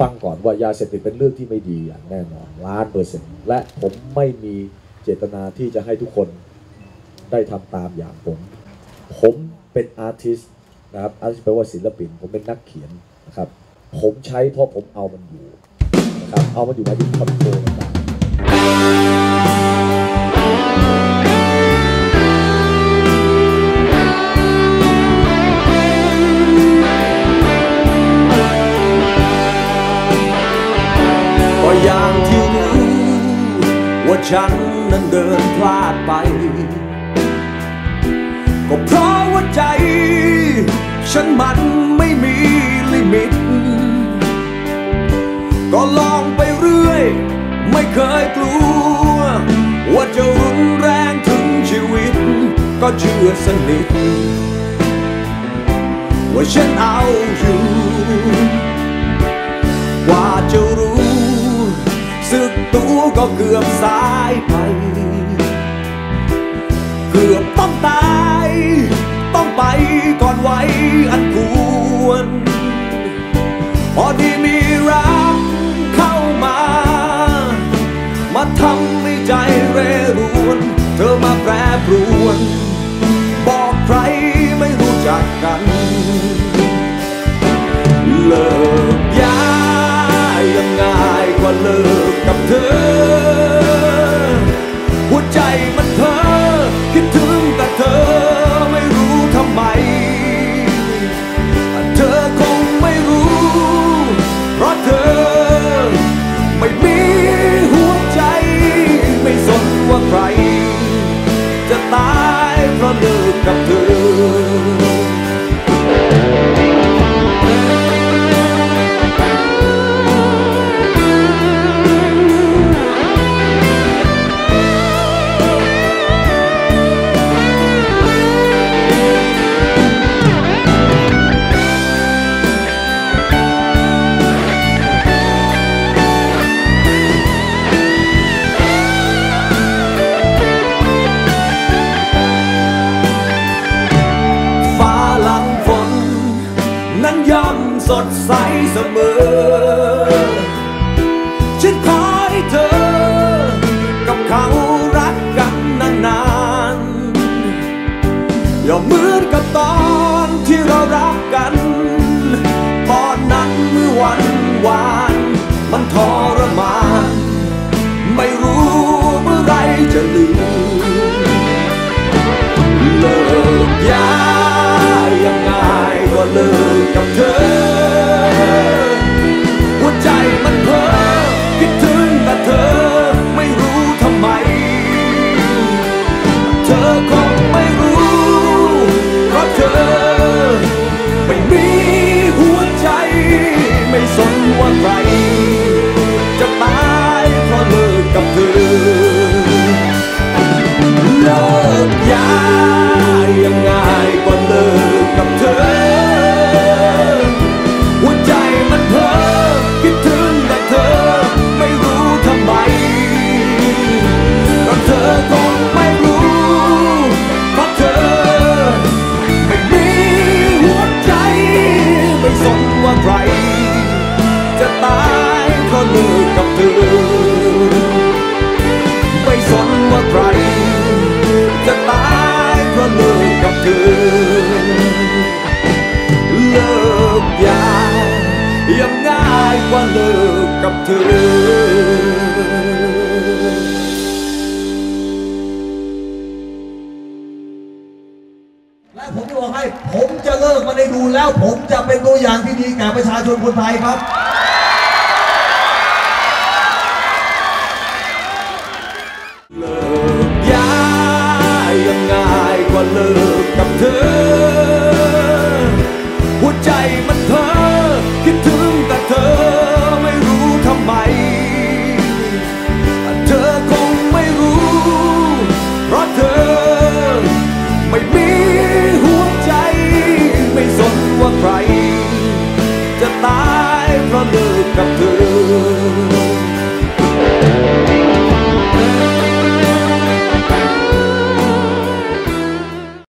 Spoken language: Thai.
ฟังก่อนว่ายาเสพติดเป็นเรื่องที่ไม่ดีอย่างแน่นอนล้านเปอร์เซ็นต์และผมไม่มีเจตนาที่จะให้ทุกคนได้ทำตามอย่างผม ผมเป็นอาร์ติสต์นะครับอาร์ติสต์แปลว่าศิลปิน ผมเป็นนักเขียนนะครับ ผมใช้เพราะผมเอามันอยู่นะครับเอามันอยู่มายถึงคอนโทรล ฉันนั้นเดินพลาดไป ก็เพราะว่าใจ ฉันมันไม่มีลิมิต ก็ลองไปเรื่อย ไม่เคยกลัว ว่าจะรุนแรงถึงชีวิต ก็เชื่อสนิท ว่าฉันเอาอยู่ ว่าจะรู้ ก็เกือบสายไป เกือบต้องตาย ต้องไปก่อนไว้อันควร พอที่มีรักเข้ามา มาทำให้ใจเรรวน เธอมาแปรปรวน บอกใครไม่รู้จักกัน สดใสเสมอ ฉันขอให้เธอ กับเขารักกันนานๆอย่าเหมือนกับตอนที่เรารักกัน ตอนนั้นเมื่อวันวาน มันทรมาน ไม่รู้เมื่อไรจะลืม เพราะเลิกกับเธอไม่สนว่าใคร จะตายเพราะเลิกกับเธอเลิกยายังง่ายกว่าเลิกกับเธอและผมบอกให้ผมจะเลิกมาได้ดูแล้วผมจะเป็นตัวอย่างที่ดีแก่ประชาชนคนไทยครับ gặp thương